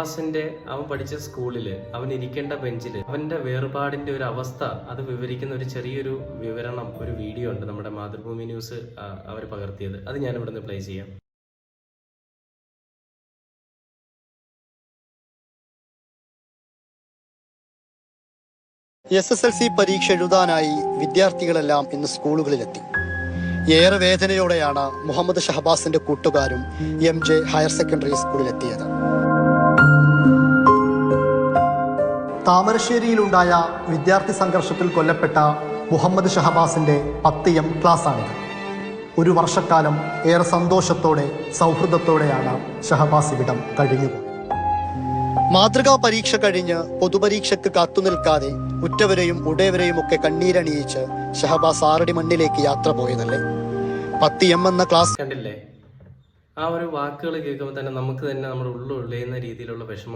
ഷഹബാസിന്റെ അവൻ പഠിച്ച സ്കൂളിൽ അവൻ ഇരിക്കേണ്ട ബെഞ്ചിൽ അവന്റെ വേർപാടിന്റെ ഒരു അവസ്ഥ അത് വിവരിക്കുന്ന ഒരു ചെറിയൊരു വിവരണം ഒരു വീഡിയോ ഉണ്ട് നമ്മുടെ മാതൃഭൂമി ന്യൂസ് അവർ പകർത്തിയത്. അത് ഞാൻ ഇവിടുന്ന് പ്ലേ ചെയ്യാം. എസ് എസ് എൽ സി പരീക്ഷ എഴുതാനായി വിദ്യാർത്ഥികളെല്ലാം ഇന്ന് സ്കൂളുകളിലെത്തി. ഏറെ വേദനയോടെയാണ് മുഹമ്മദ് ഷഹബാസിന്റെ കൂട്ടുകാരും എം ജെ ഹയർ സെക്കൻഡറി സ്കൂളിലെത്തിയത് താമരശ്ശേരിയിലുണ്ടായ വിദ്യാർത്ഥി സംഘർഷത്തിൽ കൊല്ലപ്പെട്ട മുഹമ്മദ് ഷഹബാസിന്റെ പത്ത് എം ക്ലാസ്സാണിത്. ഒരു വർഷക്കാലം ഏറെ സന്തോഷത്തോടെ സൗഹൃദത്തോടെയാണ് ഷഹബാസ് ഇവിടം കഴിഞ്ഞുപോയത്. മാതൃകാ പരീക്ഷ കഴിഞ്ഞ് പൊതുപരീക്ഷയ്ക്ക് കാത്തുനിൽക്കാതെ ഉറ്റവരെയും ഉടയവരെയും ഒക്കെ കണ്ണീരണിയിച്ച് ഷഹബാസ് ആറടി മണ്ണിലേക്ക് യാത്ര പോയതല്ലേ? പത്ത് എം എന്ന ക്ലാസ് കണ്ടില്ലേ? ആ ഒരു വാക്കുകൾ കേൾക്കുമ്പോൾ തന്നെ നമുക്ക് തന്നെ നമ്മുടെ ഉള്ളിൽ ഉള്ളിയുന്ന രീതിയിലുള്ള വിഷമം